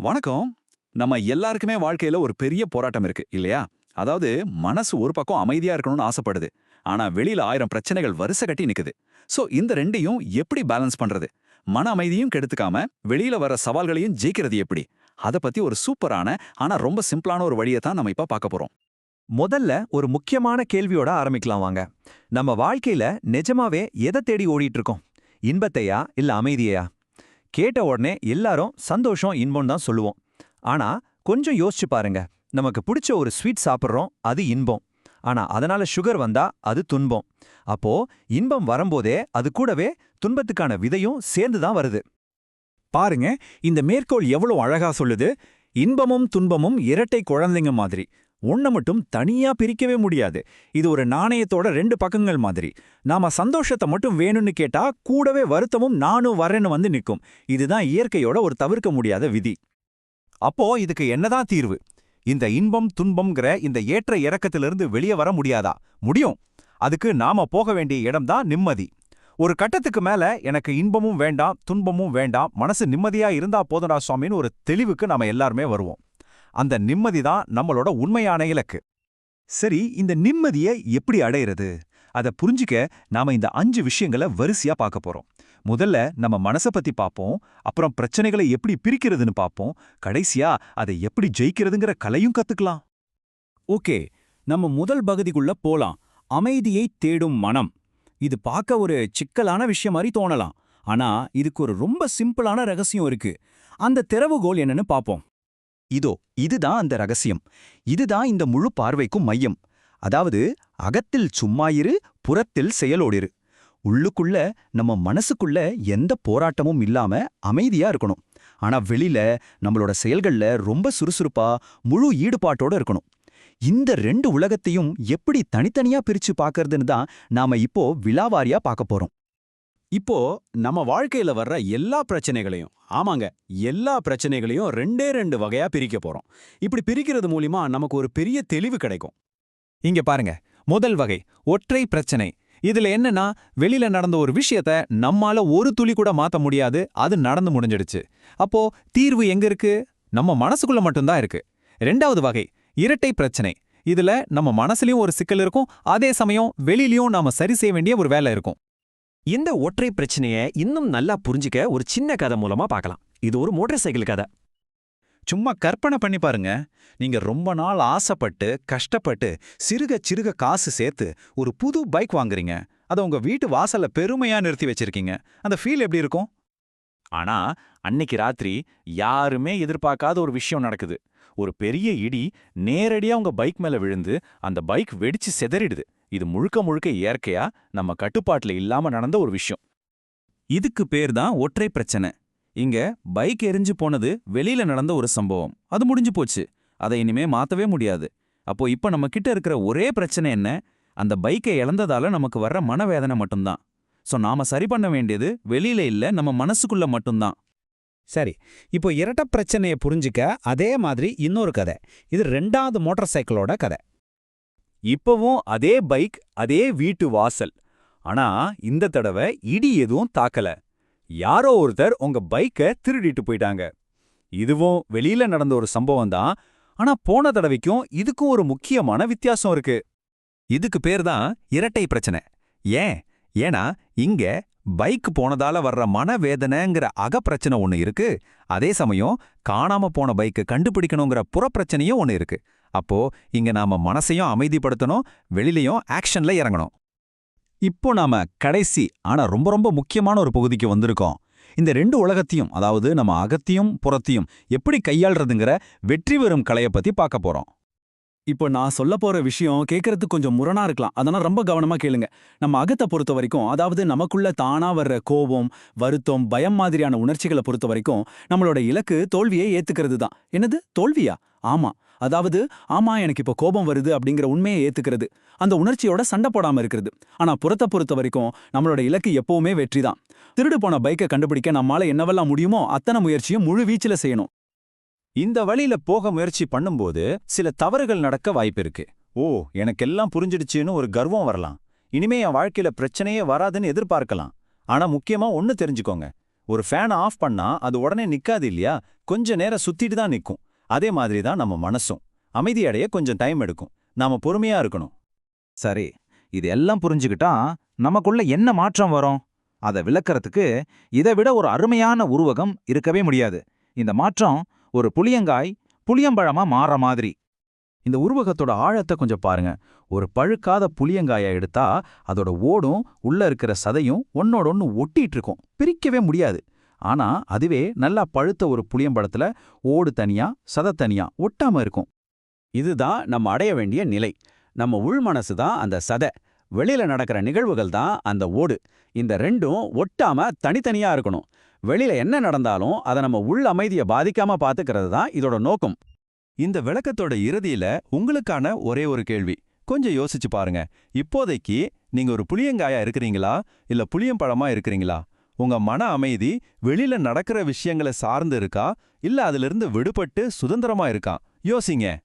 வணக்கம். நம்ம எல்லாருக்குமே வாழ்க்கையில ஒரு பெரிய போராட்டம் இருக்கு இல்லையா? அதாவது மனசு ஒரு பக்கம் அமைதியா இருக்கணும்னு ஆசைப்படுது. ஆனா வெளியில ஆயிரம் பிரச்சனைகள் வரிசை கட்டி நிக்குது. சோ இந்த ரெண்டையும் எப்படி பேலன்ஸ் பண்றது? மன அமைதியும் கெடுத்துக்காம வெளியில வர சவால்களையும் ஜெயிக்கிறது எப்படி? அத பத்தி ஒரு சூப்பரான ஆனா ரொம்ப சிம்பிளான ஒரு வழியை தான் நம்ம இப்ப பார்க்க போறோம். முதல்ல ஒரு முக்கியமான கேள்வியோட ஆரம்பிக்கலாம் வாங்க. நம்ம வாழ்க்கையில நிஜமாவே எதை தேடி ஓடிட்டு இருக்கோம்? இன்பத்தையா இல்ல அமைதியையா? கேட்ட உடனே எல்லாரும் சந்தோஷம் இன்பம் தான் சொல்லுவோம். ஆனா கொஞ்சம் யோசிச்சு பாருங்க. நமக்கு பிடிச்ச ஒரு ஸ்வீட் சாப்பிட்றோம் அது இன்பம். ஆனா அதனால சுகர் வந்தா அது துன்பம். அப்போ இன்பம் வரும்போதே அது கூடவே துன்பத்துக்கான விதையும் சேர்ந்து தான் வருது. பாருங்க இந்த மேற்கோள் எவ்வளவு அழகா சொல்லுது. இன்பமும் துன்பமும் இரட்டை குழந்தைங்க மாதிரி. ஒன்ன மட்டும் தனியா பிரிக்கவே முடியாது. இது ஒரு நாணயத்தோட ரெண்டு பக்கங்கள் மாதிரி. நாம சந்தோஷத்தை மட்டும் வேணும்னு கேட்டா கூடவே வருத்தமும் நானும் வரேன்னு வந்து நிக்கும். இதுதான் இயற்கையோட ஒரு தவிர்க்க முடியாத விதி. அப்போ இதுக்கு என்னதான் தீர்வு? இந்த இன்பம் துன்பம்ங்கிற இந்த ஏற்ற இறக்கத்திலிருந்து வெளியே வர முடியாதா? முடியும். அதுக்கு நாம போக வேண்டிய இடம்தான் நிம்மதி. ஒரு கட்டத்துக்கு மேல எனக்கு இன்பமும் வேண்டாம் துன்பமும் வேண்டாம் மனசு நிம்மதியா இருந்தா போதடா சுவாமின்னு ஒரு தெளிவுக்கு நாம எல்லாருமே வருவோம். அந்த நிம்மதி தான் நம்மளோட உண்மையான இலக்கு. சரி இந்த நிம்மதியை எப்படி அடையிறது? அதை புரிஞ்சுக்க நாம இந்த அஞ்சு விஷயங்களை வரிசையா பார்க்க போறோம். முதல்ல நம்ம மனசை பத்தி பார்ப்போம் அப்புறம் பிரச்சனைகளை எப்படி பிரிக்கிறதுன்னு பார்ப்போம் கடைசியா அதை எப்படி ஜெயிக்கிறதுங்கிற கலையும் கத்துக்கலாம். ஓகே நம்ம முதல் பகுதிக்குள்ள போலாம். அமைதியை தேடும் மனம். இது பார்க்க ஒரு சிக்கலான விஷயம் மாதிரி தோணலாம். ஆனா இதுக்கு ஒரு ரொம்ப சிம்பிளான ரகசியம் இருக்கு. அந்த திறவுகோல் என்னன்னு பார்ப்போம். இதோ இதுதான் அந்த ரகசியம். இதுதான் இந்த முழு பார்வைக்கும் மையம். அதாவது அகத்தில் சும்மாயிரு புறத்தில் செயலோடிரு உள்ளுக்குள்ள நம்ம மனசுக்குள்ள எந்த போராட்டமும் இல்லாம அமைதியா இருக்கணும். ஆனா வெளியில நம்மளோட செயல்கள்ல ரொம்ப சுறுசுறுப்பா முழு ஈடுபாட்டோட இருக்கணும். இந்த ரெண்டு உலகத்தையும் எப்படி தனித்தனியா பிரிச்சு பாக்கறதுன்னு தான் நாம இப்போ விலாவாரியா பார்க்க போறோம். இப்போ நம்ம வாழ்க்கையில வர்ற எல்லா பிரச்சனைகளையும் ஆமாங்க எல்லா பிரச்சனைகளையும் ரெண்டே ரெண்டு வகையா பிரிக்க போறோம். இப்படி பிரிக்கிறது மூலியமா நமக்கு ஒரு பெரிய தெளிவு கிடைக்கும். இங்க பாருங்க முதல் வகை ஒற்றை பிரச்சனை. இதுல என்னன்னா வெளியில நடந்த ஒரு விஷயத்த நம்மால ஒரு துளி கூட மாத்த முடியாது அது நடந்து முடிஞ்சிடுச்சு. அப்போ தீர்வு எங்க இருக்கு? நம்ம மனசுக்குள்ள மட்டும்தான் இருக்கு. ரெண்டாவது வகை இரட்டை பிரச்சனை. இதுல நம்ம மனசுலயும் ஒரு சிக்கல் இருக்கும் அதே சமயம் வெளியிலயும் நாம சரி செய்ய வேண்டிய ஒரு வேலை இருக்கும். இந்த ஒற்றை பிரச்சனையை இன்னும் நல்லா புரிஞ்சுக்க ஒரு சின்ன கதை மூலமா பார்க்கலாம். இது ஒரு மோட்டார் சைக்கிள் கதை. சும்மா கற்பனை பண்ணி பாருங்க. நீங்க ரொம்ப நாள் ஆசைப்பட்டு கஷ்டப்பட்டு சிறுக சிறுக காசு சேர்த்து ஒரு புது பைக் வாங்குறீங்க. அதை உங்க வீட்டு வாசல்ல பெருமையா நிறுத்தி வச்சிருக்கீங்க. அந்த ஃபீல் எப்படி இருக்கும்? ஆனா அன்னைக்கு ராத்திரி யாருமே எதிர்பார்க்காத ஒரு விஷயம் நடக்குது. ஒரு பெரிய இடி நேரடியா உங்க பைக் மேல விழுந்து அந்த பைக் வெடிச்சு செதறிடுது. இது முழுக்க முழுக்க இயற்கையா? நம்ம கட்டுப்பாட்டுல இல்லாம நடந்த ஒரு விஷயம். இதுக்கு பேர் தான் ஒற்றை பிரச்சனை. இங்க பைக் எரிஞ்சு போனது வெளியில நடந்த ஒரு சம்பவம். அது முடிஞ்சு போச்சு. அதை இனிமே மாத்தவே முடியாது. அப்போ இப்ப நம்ம கிட்ட இருக்கிற ஒரே பிரச்சனை என்ன? அந்த பைக்கை இழந்ததால நமக்கு வர்ற மனவேதனை மட்டும்தான். சோ நாம சரி பண்ண வேண்டியது வெளியில இல்ல நம்ம மனசுக்குள்ள மட்டும்தான். சரி இப்போ இரட்ட பிரச்சனையை புரிஞ்சுக்க அதே மாதிரி இன்னொரு கதை. இது ரெண்டாவது மோட்டார் சைக்கிளோட கதை. இப்பவும் அதே பைக் அதே வீட்டு வாசல். ஆனா இந்த தடவை இடி எதுவும் தாக்கல. யாரோ ஒருத்தர் உங்க பைக்கை திருடிட்டு போயிட்டாங்க. இதுவும் வெளியில நடந்த ஒரு சம்பவம் தான். ஆனா போன தடவைக்கும் இதுக்கும் ஒரு முக்கியமான வித்தியாசம் இருக்கு. இதுக்கு பேர் தான் இரட்டை பிரச்சனை. ஏன்? ஏன்னா இங்க பைக் போனதால வர்ற மனவேதனைங்கிற அகப்பிரச்சனை ஒன்று இருக்கு. அதே சமயம் காணாம போன பைக்கு கண்டுபிடிக்கணுங்கிற புறப்பிரச்சனையும் ஒன்று இருக்கு. அப்போ இங்க நாம மனசையும் அமைதிப்படுத்தணும் வெளியிலயும் ஆக்ஷன்ல இறங்கணும். இப்போ நாம கடைசி ஆனா ரொம்ப ரொம்ப முக்கியமான ஒரு பகுதிக்கு வந்திருக்கோம். இந்த ரெண்டு உலகத்தையும் அதாவது நம்ம அகத்தையும் புறத்தையும் எப்படி கையாள்றதுங்கிற வெற்றி பெறும் கலையை பத்தி பார்க்க போறோம். இப்போ நான் சொல்ல போற விஷயம் கேட்கறதுக்கு கொஞ்சம் முரணா இருக்கலாம். அதனால ரொம்ப கவனமா கேளுங்க. நம்ம அகத்தை பொறுத்த வரைக்கும் அதாவது நமக்குள்ள தானா வர்ற கோபம் வருத்தம் பயம் மாதிரியான உணர்ச்சிகளை பொறுத்த வரைக்கும் நம்மளோட இலக்கு தோல்வியை ஏத்துக்கிறது தான் என்னது? தோல்வியா? ஆமா. அதாவது ஆமா எனக்கு இப்போ கோபம் வருது அப்படிங்கிற உண்மையை ஏத்துக்கிறது. அந்த உணர்ச்சியோட சண்டை போடாம இருக்கிறது. ஆனா புறத்தை பொறுத்த வரைக்கும் நம்மளோட இலக்கு எப்பவுமே வெற்றி தான் திருடு போன பைக்கை கண்டுபிடிக்க நம்மளால என்னவெல்லாம் முடியுமோ அத்தனை முயற்சியும் முழு வீச்சில செய்யணும். இந்த வழியில போக முயற்சி பண்ணும்போது சில தவறுகள் நடக்க வாய்ப்பிருக்கு ஓ எனக்கெல்லாம் புரிஞ்சிடுச்சுன்னு ஒரு கர்வம் வரலாம். இனிமே என் வாழ்க்கையில பிரச்சனையே வராதுன்னு எதிர்பார்க்கலாம். ஆனா முக்கியமா ஒன்னு தெரிஞ்சுக்கோங்க. ஒரு ஃபேனை ஆஃப் பண்ணா அது உடனே நிக்காது இல்லையா? கொஞ்ச நேரம் சுத்திட்டு தான் நிக்கும். அதே மாதிரி தான் நம்ம மனசும். அமைதியடைய கொஞ்சம் டைம் எடுக்கும். நாம பொறுமையா இருக்கணும். சரி இது எல்லாம் புரிஞ்சுக்கிட்டா நமக்குள்ள என்ன மாற்றம் வரும்? அதை விளக்கறதுக்கு இதை விட ஒரு அருமையான உருவகம் இருக்கவே முடியாது. இந்த மாற்றம் ஒரு புளியங்காய் புளியம்பழமா மாற மாதிரி. இந்த உருவகத்தோட ஆழத்தை கொஞ்சம் பாருங்க. ஒரு பழுக்காத புளியங்காயை எடுத்தா அதோட ஓடும் உள்ள இருக்கிற சதையும் ஒன்னோட ஒன்னு ஒட்டிட்டு இருக்கும். பிரிக்கவே முடியாது. ஆனா அதுவே நல்லா பழுத்த ஒரு புளியம்பழத்துல ஓடு தனியா சதை தனியா ஒட்டாம இருக்கும். இதுதான் நம்ம அடைய வேண்டிய நிலை. நம்ம உள் மனசு தான் அந்த சதை. வெளியில நடக்கிற நிகழ்வுகள் தான் அந்த ஓடு. இந்த ரெண்டும் ஒட்டாம தனித்தனியா இருக்கணும். வெளியில என்ன நடந்தாலும் அதை நம்ம உள் அமைதியை பாதிக்காம பாத்துக்கிறது தான் இதோட நோக்கம். இந்த விளக்கத்தோட இறுதியில உங்களுக்கான ஒரே ஒரு கேள்வி. கொஞ்சம் யோசிச்சு பாருங்க. இப்போதைக்கு நீங்க ஒரு புளியங்காயா இருக்கிறீங்களா? இல்ல புளியம்பழமா இருக்கிறீங்களா? உங்க மன அமைதி வெளியில நடக்கிற விஷயங்களை சார்ந்து இருக்கா? இல்ல அதிலிருந்து விடுபட்டு சுதந்திரமா இருக்கா? யோசிங்க.